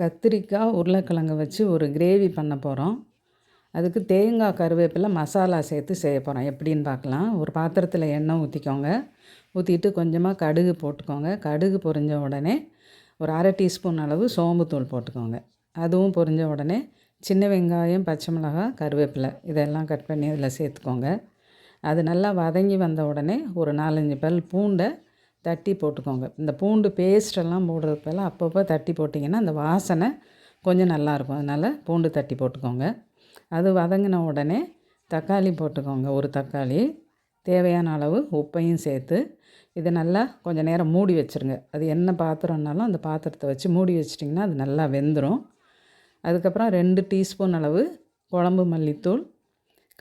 கத்திரிக்காய் உருளைக்கிழங்கு வச்சு ஒரு கிரேவி பண்ண போகிறோம் அதுக்கு தேங்காய் கருவேப்பிலை மசாலா சேர்த்து செய்ய போகிறோம் எப்படின்னு பார்க்கலாம். ஒரு பாத்திரத்தில் எண்ணெய் ஊற்றிக்கோங்க ஊற்றிட்டு கொஞ்சமாக கடுகு போட்டுக்கோங்க. கடுகு பொரிஞ்ச உடனே ஒரு அரை டீஸ்பூன் அளவு சோம்புத்தூள் போட்டுக்கோங்க. அதுவும் பொரிஞ்ச உடனே சின்ன வெங்காயம் பச்சை மிளகாய் கருவேப்பிலை இதெல்லாம் கட் பண்ணி அதில் சேர்த்துக்கோங்க. அது நல்லா வதங்கி வந்த உடனே ஒரு நாலஞ்சு பல் பூண்டை தட்டி போட்டுக்கோங்க. இந்த பூண்டு பேஸ்டெல்லாம் போடுறதுக்கு பதிலாக அப்பப்போ தட்டி போட்டிங்கன்னா அந்த வாசனை கொஞ்சம் நல்லாயிருக்கும் அதனால் பூண்டு தட்டி போட்டுக்கோங்க. அது வதங்கின உடனே தக்காளி போட்டுக்கோங்க. ஒரு தக்காளி தேவையான அளவு உப்பையும் சேர்த்து இதை நல்லா கொஞ்சம் நேரம் மூடி வச்சுருங்க. அது என்ன பாத்திரம்னாலும் அந்த பாத்திரத்தை வச்சு மூடி வச்சிட்டிங்கன்னா அது நல்லா வெந்துடும் அதுக்கப்புறம் ரெண்டு டீஸ்பூன் அளவு குழம்பு மல்லித்தூள்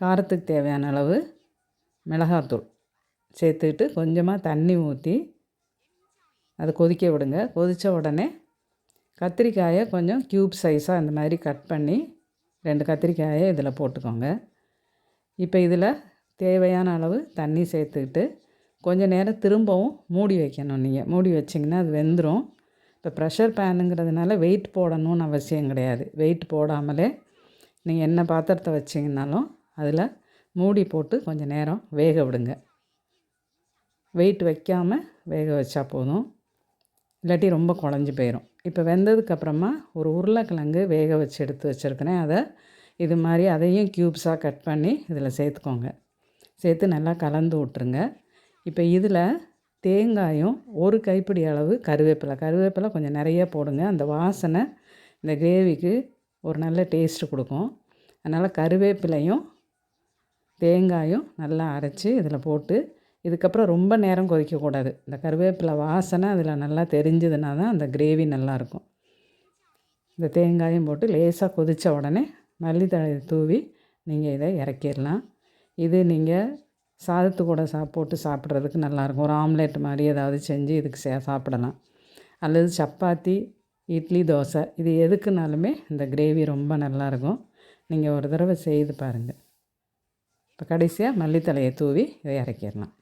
காரத்துக்கு தேவையான அளவு மிளகாத்தூள் சேர்த்துக்கிட்டு கொஞ்சமாக தண்ணி ஊற்றி அதை கொதிக்க விடுங்க. கொதித்த உடனே கத்திரிக்காயை கொஞ்சம் க்யூப் சைஸாக இந்த மாதிரி கட் பண்ணி ரெண்டு கத்திரிக்காயை இதில் போட்டுக்கோங்க. இப்போ இதில் தேவையான அளவு தண்ணி சேர்த்துக்கிட்டு கொஞ்சம் நேரம் திரும்பவும் மூடி வைக்கணும் நீங்கள் மூடி வச்சிங்கன்னா அது வெந்துடும் இப்போ ப்ரெஷர் பேனுங்கிறதுனால வெயிட் போடணும்னு அவசியம் கிடையாது. வெயிட் போடாமலே நீங்கள் என்ன பாத்திரத்தை வச்சிங்கனாலும் அதில் மூடி போட்டு கொஞ்சம் நேரம் வேக விடுங்க. வெயிட் வைக்காமல் வேக வச்சா போதும். இல்லாட்டி ரொம்ப குழஞ்சி போயிடும் இப்போ வெந்ததுக்கப்புறமா ஒரு உருளைக்கிழங்கு வேக வச்சு எடுத்து வச்சுருக்கிறேன். அதை இது மாதிரி அதையும் க்யூப்ஸாக கட் பண்ணி இதில் சேர்த்துக்கோங்க. சேர்த்து நல்லா கலந்து விட்ருங்க இப்போ இதில் தேங்காயும் ஒரு கைப்பிடி அளவு கருவேப்பிலை கருவேப்பிலை கொஞ்சம் நிறைய போடுங்க. அந்த வாசனை இந்த கிரேவிக்கு ஒரு நல்ல டேஸ்ட்டு கொடுக்கும். அதனால் கருவேப்பிலையும் தேங்காயும் நல்லா அரைச்சி இதில் போட்டு இதுக்கப்புறம் ரொம்ப நேரம் கொதிக்கக்கூடாது. இந்த கருவேப்பிலை வாசனை அதில் நல்லா தெரிஞ்சதுன்னா தான் அந்த கிரேவி நல்லாயிருக்கும். இந்த தேங்காயும் போட்டு லேசாக கொதித்த உடனே மல்லித்தழை தூவி நீங்கள் இதை இறக்கிடலாம். இது நீங்கள் சாதத்து கூட சாப்பிட்டு சாப்பிட்றதுக்கு நல்லாயிருக்கும். ஒரு ஆம்லேட் மாதிரி ஏதாவது செஞ்சு இதுக்கு சே சாப்பிடலாம். அல்லது சப்பாத்தி இட்லி தோசை இது எதுக்குனாலுமே இந்த கிரேவி ரொம்ப நல்லாயிருக்கும். நீங்கள் ஒரு தடவை செய்து பாருங்கள் இப்போ கடைசியாக மல்லித்தழையை தூவி இதை இறக்கிடலாம்.